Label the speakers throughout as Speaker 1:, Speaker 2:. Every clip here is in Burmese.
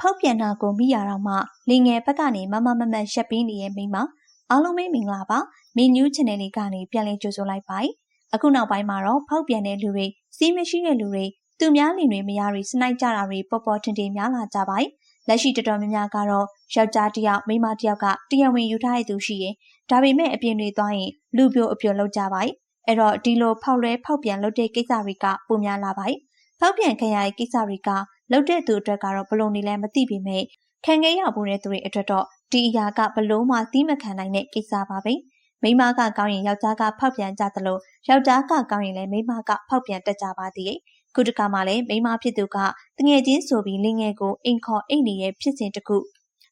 Speaker 1: ဖောက်ပြန်တာကိုမိရတော့မှလင်ငယ်ဘက်ကနေမမမမတ်ရှက်ပြီးနေတဲ့မိမအားလုံးပဲမင်္ဂလာပါမင်း new channel လေးကနေပြန်လည်ကြိုဆိုလိုက်ပါအခုနောက်ပိုင်းမှာတော့ဖောက်ပြန်တဲ့လူတွေစီးမရှိတဲ့လူတွေသူများလင်တွေမယားတွေစနိုက်ကြတာတွေပေါ်ပေါ်ထင်ထင်များလာကြပါလက်ရှိတော်တော်များများကတော့ယောက်ျားတစ်ယောက်မိန်းမတစ်ယောက်ကတရားဝင်ယူထားတဲ့သူရှိရင်ဒါပေမဲ့အပြင်တွေသွားရင်လူပြိုအပြိုလောက်ကြပါအဲ့တော့ဒီလိုဖောက်လဲဖောက်ပြန်လုပ်တဲ့ကိစ္စတွေကပုံများလာပါဖောက်ပြန်ခံရတဲ့ကိစ္စတွေက လုပ်တဲ့သူအတွက်ကတော့ဘလို့နေလဲမသိပေမဲ့ခံခဲ့ရဖို့တဲ့သူတွေအတွက်တော့ဒီအရာကဘလို့မှသီးမခံနိုင်တဲ့ကိစ္စပါပဲမိမကကောင်းရင်ယောက်ျားကဖောက်ပြန်ကြသလိုယောက်ျားကကောင်းရင်လည်းမိမကဖောက်ပြန်တတ်ကြပါသေးတယ်ခုတခါမှလည်းမိမဖြစ်သူကတငယ်ချင်းဆိုပြီးလင်ငယ်ကိုအိမ်ခေါ်အိမ်နေတဲ့ဖြစ်စဉ်တခု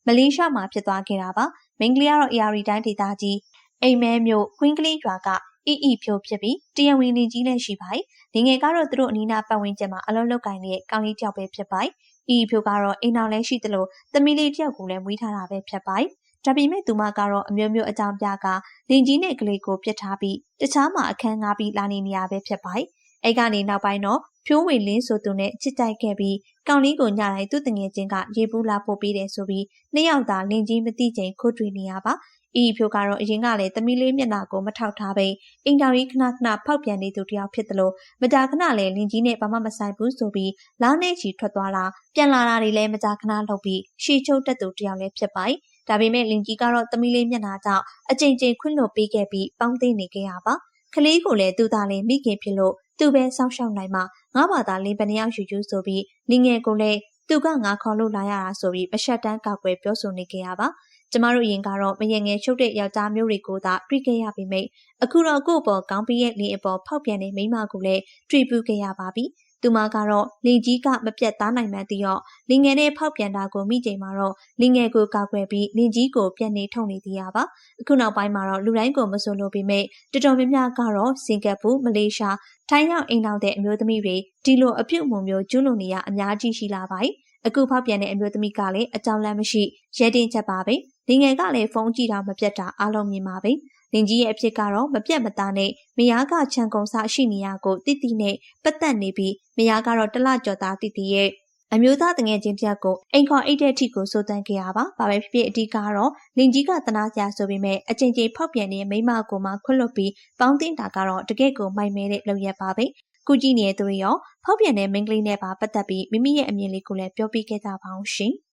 Speaker 1: မလေးရှားမှာဖြစ်သွားခဲ့တာပါမင်္ဂလီကတော့ AR တိုင်းဒေသကြီးအိမ်မဲမြို့ခွင်းကလေးရွာက အီအီဖြိုးဖြစ်ပြီးတရဝင်လင်ကြီးလည်းရှိပါတယ်။ဒီငယ်ကတော့သူတို့အနီးနားပတ်ဝန်းကျင်မှာအလုံးလောက်ကိုင်းနေတဲ့ကောင်းလေးတယောက်ပဲဖြစ်ပါတယ်။အီအီဖြိုးကတော့အိမ်တော်လည်းရှိသလိုသမီးလေးတယောက်ကိုလည်းမွေးထားတာပဲဖြစ်ပါတယ်။ဒါပေမဲ့သူမကတော့အမျိုးမျိုးအကြောင်းပြကလင်ကြီးနဲ့ကလေးကိုပြစ်ထားပြီးတခြားမှာအခန်းငါပြီးလာနေနေရပဲဖြစ်ပါတယ်။အဲကနေနောက်ပိုင်းတော့ဖြိုးဝေလင်းဆိုသူနဲ့ချစ်တိုက်ခဲ့ပြီးကောင်လေးကိုညတိုင်းသူ့တငယ်ချင်းကရေပူးလာပို့ပေးတယ်ဆိုပြီးနှစ်ယောက်သာလင်ကြီးမသိချိန်ခိုးတွေ့နေရပါ အီဖြိုကတော့အရင်ကလည်းသမီးလေးမျက်နှာကိုမထောက်ထားပဲအိမ်တော်ကြီးခဏခဏဖောက်ပြန်နေသူတယောက်ဖြစ်တယ်လို့မကြာခဏလည်းလင်ကြီးနဲ့ဘာမှမဆိုင်ဘူးဆိုပြီးလာနေချီထွက်သွားတာပြန်လာတာတွေလည်းမကြာခဏလုပ်ပြီးရှီချုံတက်သူတယောက်လည်းဖြစ်ပါတယ်ဒါပေမဲ့လင်ကြီးကတော့သမီးလေးမျက်နှာကြောင့်အကြိမ်ကြိမ်ခွင့်လွှတ်ပေးခဲ့ပြီးပေါင်းသိနေခဲ့ရပါကလေးကိုလည်းသူ့သားလေးမိခင်ဖြစ်လို့သူပဲစောင့်ရှောက်နိုင်မှငါ့ဘာသာလင်းပနယောက်ယူယူဆိုပြီးလင်ငယ်ကိုလည်းသူကငါခေါ်လို့လာရတာဆိုပြီးမရှက်တမ်းကောက်ွယ်ပြောဆိုနေကြရပါ ကျမတို့ရင်ကတော့မယငယ်ချုပ်တဲ့ယောက်ျားမျိုးတွေကိုသာတွေ့ခဲ့ရပေမယ့်အခုတော့ကို့ပေါ်ကောင်းပြီးရဲ့လင်းအပေါ်ဖောက်ပြန်တဲ့မိန်းမကိုလည်းတွေ့ပူးခဲ့ရပါပြီ။သူမကတော့လင်ကြီးကမပြတ်သားနိုင်မှန်းသိတော့လင်ငယ်နဲ့ဖောက်ပြန်တာကိုမိချိန်မှာတော့လင်ငယ်ကိုကောက်ွယ်ပြီးလင်ကြီးကိုပြန်နေထုတ်နေသေးရပါ။အခုနောက်ပိုင်းမှာတော့လူတိုင်းကိုမဆိုလို့ပေမဲ့တော်တော်များများကတော့စင်ကာပူမလေးရှားထိုင်းရောက်အိမ်တော်တဲ့အမျိုးသမီးတွေဒီလိုအပြုတ်မှုမျိုးကျူးလွန်နေရအများကြီးရှိလာပါတယ်။အခုဖောက်ပြန်တဲ့အမျိုးသမီးကလည်းအကြောင်းလမ်းမရှိရဲတင်ချက်ပါပဲ။ လင်ငယ်ကလည်းဖုန်းကြည့်တာမပြတ်တာအားလုံးမြင်ပါပဲလင်ကြီးရဲ့အဖြစ်ကတော့မပြတ်မသားနဲ့မယားကခြံကုံစရှိနေရကိုတိတိနဲ့ပတ်သက်နေပြီးမယားကတော့တလကြော်သားတိတိရဲ့အမျိုးသားတငယ်ချင်းပြတ်ကိုအိမ်ခေါ်အိတ်တဲ့အထိကိုစိုးတန်းခဲ့ရပါ။ဘာပဲဖြစ်ဖြစ်အဓိကတော့လင်ကြီးကတနာစရာဆိုပေမဲ့အချိန်ချင်းဖောက်ပြန်နေတဲ့မိမကိုမှခွတ်လွတ်ပြီးပေါင်းတင်တာကတော့တကယ့်ကိုမိုက်မဲတဲ့လုပ်ရက်ပါပဲ။ကုကြည့်နေတဲ့သူတွေရောဖောက်ပြန်တဲ့မိန်းကလေးနဲ့ပါပတ်သက်ပြီးမိမိရဲ့အမြင်လေးကိုလည်းပြောပြခဲ့ကြပါအောင်ရှင်။။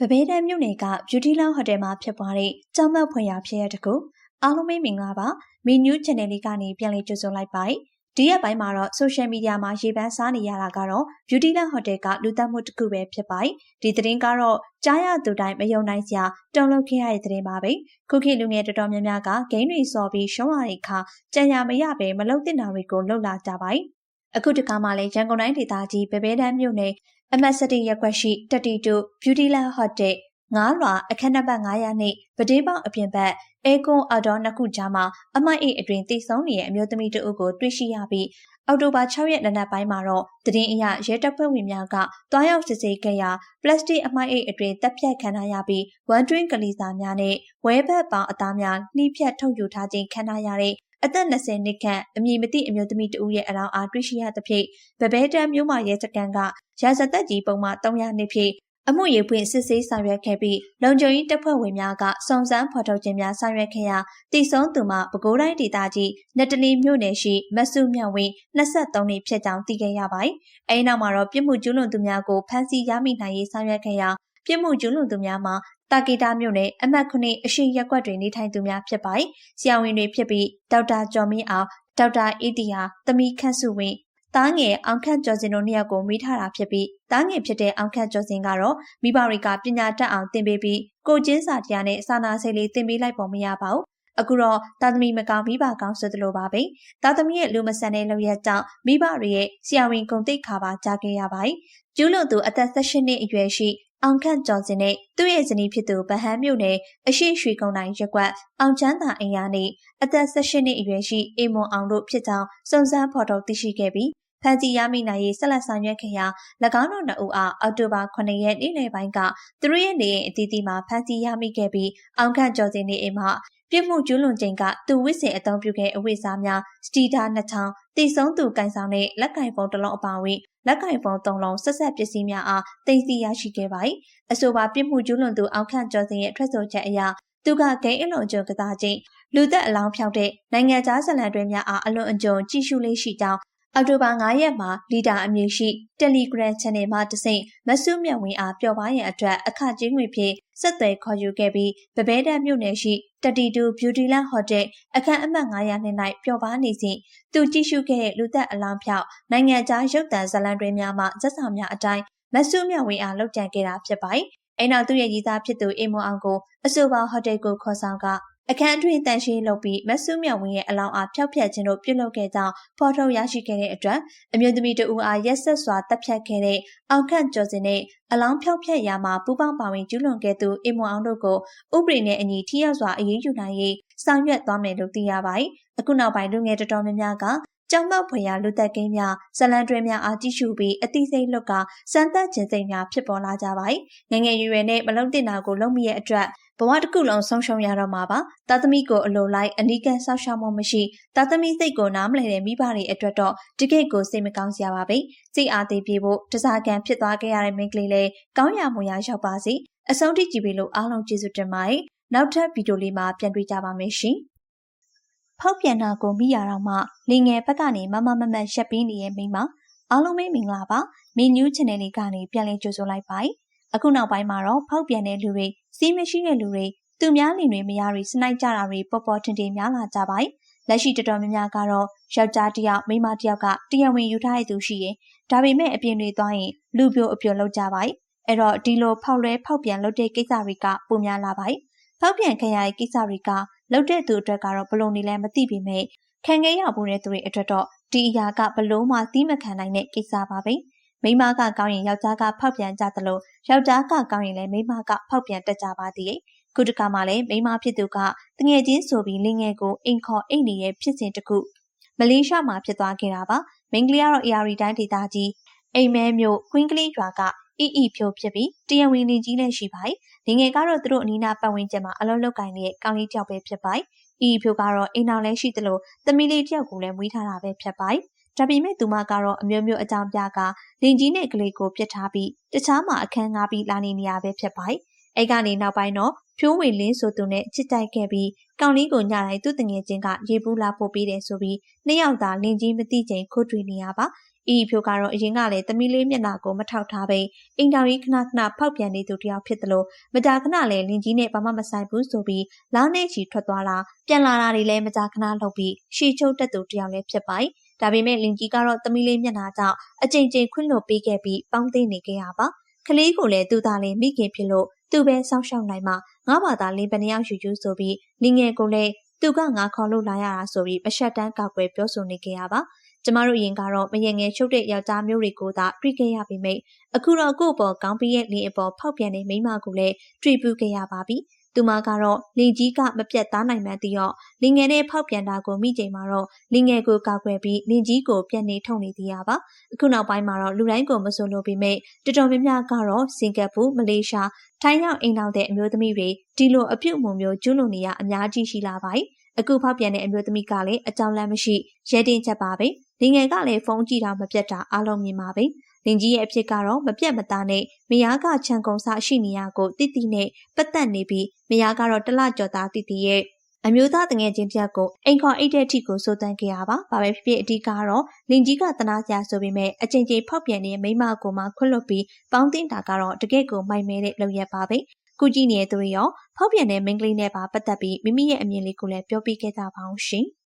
Speaker 1: ဗဘေးတန်းမြို့နယ်က Beauty Lounge Hotel မှာဖြစ်ပွားတဲ့ကြောင်မက်ဖွယ်ရာဖြစ်ရတကူအားလုံးမင်္ဂလာပါ။ Me New Channel လေးကနေပြန်လည်ကြိုဆိုလိုက်ပါတယ်။ဒီရက်ပိုင်းမှာတော့ social media မှာရေပန်းစားနေရတာကတော့ Beauty Lounge Hotel ကလူသက်မှုတစ်ခုပဲဖြစ်ပါတယ်။ဒီသတင်းကတော့ကြားရသူတိုင်းမယုံနိုင်စရာတုံ့လောက်ခဲ့ရတဲ့သတင်းပါပဲ။ခုခေတ်လူငယ်တော်တော်များများကဂိမ်းတွေစော်ပြီးရှုံးလာတဲ့အခါကြံရမရပဲမလုံတဲ့နာတွေကိုလှုပ်လာကြပါတယ်။အခုတခါမှလည်းရန်ကုန်တိုင်းဒေသကြီးဗဘေးတန်းမြို့နယ် အမတ်စတီရက်ွက်ရှိ32 Beautyland Hotel ငားလွာအခန်းနံပါတ်900နှင့်ပဒေးပေါအပြင်ဘက်အဲကွန်အော်ဒေါ်နှစ်ခုကြားမှာအမိုက်အိတ်အတွင်တည်ဆုံနေတဲ့အမျိုးသမီးတအုပ်ကိုတွေ့ရှိရပြီးအောက်တိုဘာ6ရက်နံနက်ပိုင်းမှာတော့တည်င်းအရရဲတပ်ဖွဲ့ဝင်များကတွားရောက်စစ်ဆေးခဲ့ရာပလတ်စတစ်အမိုက်အိတ်အတွင်တပ်ဖြတ်ခံထားရပြီးဝမ်တွင်းကလေးစာများနဲ့ဝဲဘက်ပေါင်းအသားများနှိဖြတ်ထုတ်ယူထားခြင်းခံထားရတဲ့ အသက်20နှစ်ခန့်အမည်မသိအမျိုးသမီးတဦးရဲ့အလောင်းအားတွေ့ရှိရသဖြင့်ဗဘဲတန်မြို့မှာရဲစခန်းကရာဇသက်ကြီးပုံမှ300နှစ်ဖြင့်အမှုရေးဖွင့်စစ်ဆေးဆောင်ရွက်ခဲ့ပြီးလုံခြုံရေးတပ်ဖွဲ့ဝင်များကစုံစမ်းဖော်ထုတ်ခြင်းများဆောင်ရွက်ခဲ့ရာတည်ဆုံးသူမှပဲခူးတိုင်းဒေသကြီးနတလီမြို့နယ်ရှိမဆုမြောက်ဝင်း23နှစ်ဖြစ်ကြောင်းသိခဲ့ရပါတယ်။အဲဒီနောက်မှာတော့ပြစ်မှုကျူးလွန်သူများကိုဖမ်းဆီးရမိနိုင်ရေးဆောင်ရွက်ခဲ့ရာ ပြစ်မှုကျူးလွန်သူများမှာတာကီတာမြို့နယ်အမှတ်9အရှိရက်ကွက်တွင်နေထိုင်သူများဖြစ်ပါတယ်။ဆရာဝန်တွေဖြစ်ပြီးဒေါက်တာကျော်မင်းအောင်ဒေါက်တာအေးတီဟာသမီးခန့်စုဝင်းတားငယ်အောင်ခန့်ကျော်စင်တို့နှစ်ယောက်ကိုမိထားတာဖြစ်ပြီးတားငယ်ဖြစ်တဲ့အောင်ခန့်ကျော်စင်ကတော့မိဘတွေကပညာတတ်အောင်သင်ပေးပြီးကိုကျင်းစာတရားနဲ့စာနာစိတ်လေးသင်ပေးလိုက်ပုံမရပါဘူးအခုတော့တာသမီမကောင်မိဘကောင်းဆိုသလိုပါပဲတာသမီရဲ့လူမဆန်တဲ့လောက်ရကြောင့်မိဘတွေရဲ့ဆရာဝန်ဂုံတိတ်ခါပါကြားခဲ့ရပါတယ်ကျူးလွန်သူအသက်18နှစ်အရွယ်ရှိ အောင်ခန့်ကျော်စင်နဲ့သူ့ရဲ့ဇနီးဖြစ်သူဗဟန်းမြို့နယ်အရှိရွှေကုန်းတိုင်းရက်ကွက်အောင်ချမ်းသာအိမ်ယာနေအသက်18နှစ်အရွယ်ရှိအေမွန်အောင်တို့ဖြစ်ကြောင်းစုံစမ်းဖော်ထုတ်သိရှိခဲ့ပြီးဖန်စီရမိနိုင်ရေးဆက်လက်ဆောင်ရွက်ခဲ့ရာ၎င်းတို့နှစ်ဦးအားအောက်တိုဘာ9ရက်နေ့လယ်ပိုင်းကသူတို့ရဲ့နေအိမ်အသီးသီးမှာဖန်စီရမိခဲ့ပြီးအောင်ခန့်ကျော်စင်နေအိမ်မှာ ပြစ်မှုကျူးလွန်ချိန်ကသူဝစ်စင်အသုံးပြုခဲ့အဝိစားများစတီဒါနှစ်ထောင်တည်ဆုံးသူကန်ဆောင်တဲ့လက်ကင်ပုံတစ်လုံးအပါအဝင်လက်ကင်ပုံသုံးလုံးဆက်ဆက်ပစ္စည်းများအားတင်စီရရှိခဲ့ပါ၏အဆိုပါပြစ်မှုကျူးလွန်သူအောက်ခန့်ကျော်စင်ရဲ့ထွက်ဆိုချက်အရသူကဂိမ်းအလွန်ကျုံကစားခြင်းလူသက်အလောင်းဖြောက်တဲ့နိုင်ငံသားဇလံတွဲများအားအလွန်အကျွံကြည့်ရှုလေးရှိကြောင်း အောက်တိုဘာ9ရက်မှာလီဒါအမည်ရှိ Telegram Channel မှာတဆင့်မဆုမြတ်ဝင်းအားပျော်ပါရန်အတွက်အခကြေးငွေဖြင့်ဆက်သွယ်ခေါ်ယူခဲ့ပြီးဗဘဲတမြို့နယ်ရှိ32 Beautyland Hotel အခန်းအမှတ်900နှင့်၌ပျော်ပါနေစဉ်သူကြည့်ရှုခဲ့တဲ့လူသက်အလောင်းဖြောက်နိုင်ငံခြားရုပ်သံဇာတ်လမ်းတွေများမှဇက်ဆောင်များအတိုင်းမဆုမြတ်ဝင်းအားလှုပ်ကြံခဲ့တာဖြစ်ပါတယ်။အဲနောက်သူ့ရဲ့ရည်သားဖြစ်သူအိမ်မွန်အောင်ကိုအဆိုပါဟိုတယ်ကိုခေါ်ဆောင်က အခန်းအတွင်းတန်ရှင်းလုပ်ပြီးမဆုမြတ်ဝင်းရဲ့အလောင်းအားဖျောက်ဖျက်ခြင်းတို့ပြုလုပ်ခဲ့ကြောင်းဖော်ထုတ်ရရှိခဲ့တဲ့အတွက်အမျိုးသမီးတဦးအားရက်ဆက်စွာတပ်ဖြတ်ခဲ့တဲ့အောက်ခန့်ကျော်စင်နဲ့အလောင်းဖျောက်ဖျက်ရာမှာပူပေါင်းပါဝင်ကျူးလွန်ခဲ့သူအိမ်မွန်အောင်တို့ကိုဥပဒေနဲ့အညီထိရောက်စွာအရေးယူနိုင်ရေးဆောင်ရွက်သွားမယ်လို့သိရပါတယ်။အခုနောက်ပိုင်းလူငယ်တော်တော်များများက ကြောင်မောက်ဖွယ်ရာလူသက်ကိန်းများဇလန်တွဲများအားကြည့်ရှုပြီးအသိစိတ်လွတ်ကစမ်းသပ်ခြင်းစိတ်များဖြစ်ပေါ်လာကြပါတယ်။ငငယ်ရွယ်ရွယ်နဲ့မလုံတင်တာကိုလုံမိရဲ့အတွက်ဘဝတစ်ခုလုံးဆုံးရှုံးရတော့မှာပါ။သားသမီးကိုအလိုလိုက်အနီးကပ်ဆောက်ရှောက်မှုမရှိသားသမီးစိတ်ကိုနားမလည်တဲ့မိဘတွေအတွက်တော့တကယ့်ကိုစိတ်မကောင်းစရာပါပဲ။စိတ်အားသေးပြေဖို့တစားကန်ဖြစ်သွားခဲ့ရတဲ့မိန်းကလေးလေးကောင်းရမွန်ရရောက်ပါစေ။အဆုံးထိကြည့်ပြီးလို့အားလုံးကျေးဇူးတင်ပါတယ်။နောက်ထပ်ဗီဒီယိုလေးမှာပြန်တွေ့ကြပါမယ်ရှင်။ ဖောက်ပြန်တာကိုမိရတော့မှလင်ငယ်ဘက်ကနေမမမမရက်ပြီးနေရဲ့မိမအားလုံးပဲမင်္ဂလာပါမင်းညူး channel လေးကနေပြန်လည်ကြိုဆိုလိုက်ပါအခုနောက်ပိုင်းမှာတော့ဖောက်ပြန်တဲ့လူတွေစီးမရှိတဲ့လူတွေသူများလင်တွေမယားတွေစနိုက်ကြတာတွေပေါ်ပေါ်ထင်ထင်များလာကြပါလက်ရှိတော်တော်များများကတော့ယောက်ျားတစ်ယောက်မိန်းမတစ်ယောက်ကတရားဝင်ယူထားတဲ့သူရှိရင်ဒါပေမဲ့အပြင်တွေသွားရင်လူပြိုအပြိုလောက်ကြပါအဲ့တော့ဒီလိုဖောက်လွဲဖောက်ပြန်လုပ်တဲ့ကိစ္စတွေကပုံများလာပါဖောက်ပြန်ခံရတဲ့ကိစ္စတွေက လုပ်တဲ့သူအတွက်ကတော့ဘလို့နေလဲမသိပေမဲ့ခံခဲ့ရဖို့တဲ့သူတွေအတွက်တော့ဒီအရာကဘလို့မှသီးမခံနိုင်တဲ့ကိစ္စပါပဲမိမကကောင်းရင်ယောက်ျားကဖောက်ပြန်ကြသလိုယောက်ျားကကောင်းရင်လည်းမိမကဖောက်ပြန်တတ်ကြပါသေးတယ်ခုတခါမှလည်းမိမဖြစ်သူကတငယ်ချင်းဆိုပြီးလင်းငယ်ကိုအိမ်ခေါ်အိမ်နေရဲ့ဖြစ်စဉ်တခုမလေးရှားမှာဖြစ်သွားခဲ့တာပါမင်္ဂလီကတော့ AR တိုင်းဒေသကြီးအိမ်မဲမျိုးကွင်းကလေးရွာက အီအီဖြိုးဖြစ်ပြီးတရဝင်းလင်းကြီးလည်းရှိပါတယ်။လင်ငယ်ကတော့သူတို့အနီးနားပတ်ဝန်းကျင်မှာအလုံးလောက်ကင်နေတဲ့ကောင်းလေးတယောက်ပဲဖြစ်ပါတယ်။အီအီဖြိုးကတော့အိမ်အောင်လည်းရှိသလိုသမီးလေးတယောက်ကိုလည်းမွေးထားတာပဲဖြစ်ပါတယ်။ဒါပေမဲ့သူမကတော့အမျိုးမျိုးအကြောင်းပြကလင်ကြီးနဲ့ကလေးကိုပြစ်ထားပြီးတခြားမှာအခန်းငါပြီးလာနေနေရပဲဖြစ်ပါတယ်။အဲကနေနောက်ပိုင်းတော့ဖြိုးဝေလင်းဆိုသူနဲ့ချစ်တိုက်ခဲ့ပြီးကောင်းလေးကိုညတိုင်းသူ့တငယ်ချင်းကရေပူးလာပို့ပေးတယ်ဆိုပြီးနှစ်ယောက်သာလင်ကြီးမသိချိန်ခိုးတွေ့နေရပါ အီဖြိုကတော့အရင်ကလည်းသမီးလေးမျက်နှာကိုမထောက်ထားပဲအိမ်တော်ကြီးခဏခဏဖောက်ပြန်နေသူတယောက်ဖြစ်တယ်လို့မကြာခဏလည်းလင်ကြီးနဲ့ဘာမှမဆိုင်ဘူးဆိုပြီးလောင်းနေချီထွက်သွားတာပြန်လာတာတွေလည်းမကြာခဏလုပ်ပြီးရှီချုပ်တက်သူတယောက်လည်းဖြစ်ပါတယ်။ဒါပေမဲ့လင်ကြီးကတော့သမီးလေးမျက်နှာကြောင့်အကြိမ်ကြိမ်ခွင့်လွှတ်ပေးခဲ့ပြီးပေါင်းသိနေခဲ့ရပါ။ကလေးကိုလည်းသူသားလေးမိခင်ဖြစ်လို့သူပဲစောင့်ရှောက်နိုင်မှငါ့ဘာသာလင်းပနှစ်ယောက်ယူယူဆိုပြီးလင်ငယ်ကိုလည်းသူကငါခေါ်လို့လာရတာဆိုပြီးမရှက်တမ်းကောက်ွယ်ပြောဆိုနေခဲ့ရပါ ကျမတို့ရင်ကတော့မယငယ်ချုပ်တဲ့ယောက်ျားမျိုးတွေကိုသာတွေ့ခဲ့ရပေမယ့်အခုတော့ကို့ပေါ်ကောင်းပြီးရဲ့လင်းအပေါ်ဖောက်ပြန်တဲ့မိန်းမကိုလည်းတွေ့ပူးခဲ့ရပါပြီ။သူမကတော့လင်ကြီးကမပြတ်သားနိုင်မှန်းသိတော့လင်ငယ်နဲ့ဖောက်ပြန်တာကိုမိချိန်မှာတော့လင်ငယ်ကိုကောက်ွယ်ပြီးလင်ကြီးကိုပြန်နေထုတ်နေသေးရပါအခုနောက်ပိုင်းမှာတော့လူတိုင်းကိုမစွလို့ပေမဲ့တော်တော်များများကတော့စင်ကာပူမလေးရှားထိုင်းရောက်အိမ်နောက်တဲ့အမျိုးသမီးတွေဒီလိုအပြုတ်မှုမျိုးကျူးလွန်နေရအများကြီးရှိလာပါတယ် အခုဖောက်ပြန်တဲ့အမျိုးသမီးကလည်းအကြောင်းလမ်းမရှိရဲတင်ချက်ပါပဲလင်ငယ်ကလည်းဖုန်းကြည့်တာမပြတ်တာအားလုံးမြင်ပါပဲလင်ကြီးရဲ့အဖြစ်ကတော့မပြတ်မသားနဲ့မယားကခြံကုန်စားရှိနေရကိုတိတိနဲ့ပတ်သက်နေပြီးမယားကတော့တလကြော်သားတိတိရဲ့အမျိုးသားတငယ်ချင်းတယောက်ကိုအိမ်ခေါ်အိတ်တဲ့အထိကိုစိုးတန်းခဲ့ရပါဘာပဲဖြစ်ဖြစ်အဓိကတော့လင်ကြီးကတနာစရာဆိုပေမဲ့အချိန်ချင်းဖောက်ပြန်တဲ့မိမကိုမှခွတ်လွတ်ပြီးပေါင်းတင်တာကတော့တကယ့်ကိုမိုက်မဲတဲ့လုပ်ရက်ပါပဲ ခုကြည့်နေတဲ့သူတွေရောဖောက်ပြန်တဲ့မိန်းကလေးနဲ့ပါပတ်သက်ပြီးမိမိရဲ့အမြင်လေးကိုလည်းပြောပြခဲ့ကြပါအောင်ရှင်။